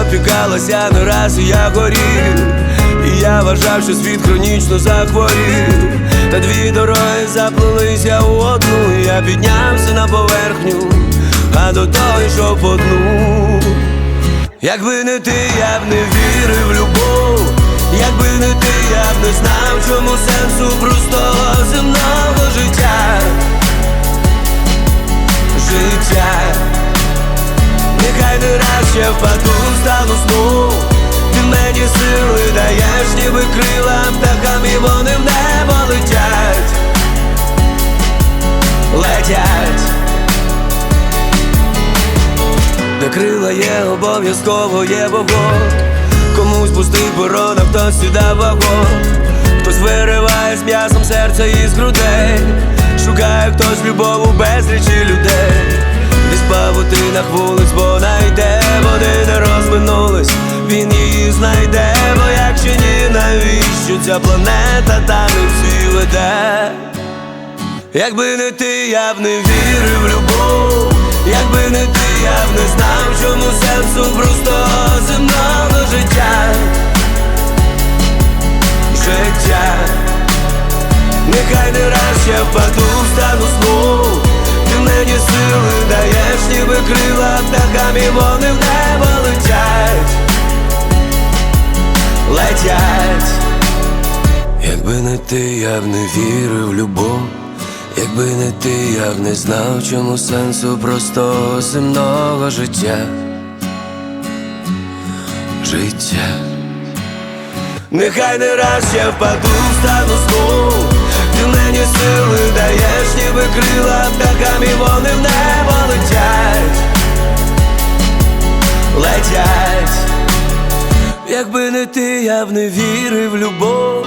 Опікалася не раз, і я горів. І я вважав, що світ хронічно захворів. Та дві дороги заплелися у одну. Я піднявся на поверхню, а до того йшов по дну. Якби не ти, я б не вірив в любов, якби не ти, я б не знав, чому сенсу простого земного життя. Життя, нехай не раз я впаду, стану знов. Ти мені сили даєш, ніби крила птахам, і вони в небо летять, летять. Де крила є, обов'язково є вогонь. Комусь пустий борон, а хтось сюди вагон. Хтось вириває з м'ясом серця із грудей. Шукає хтось любов у безлічі людей. Десь павутинах вулиць, не він її знайде Бо якщо ні, навіщо ця планета та не всі веде? Якби не ти, я б не вірив в любов, якби не ти, я б не знав, чому сенсу простого земного життя. Життя, нехай не раз я впаду, встану знов. Ти мені сили даєш, ніби крила птахам, і вони в небо Якби не ти, я б не вірив в любов, якби не ти, я б не знав, чому сенсу простого земного життя. Життя. Нехай не раз я впаду, встану знов Ти мені сили даєш, ніби крила птахам, і вони в небо летять, летять. Якби не ти, я б не вірив любов,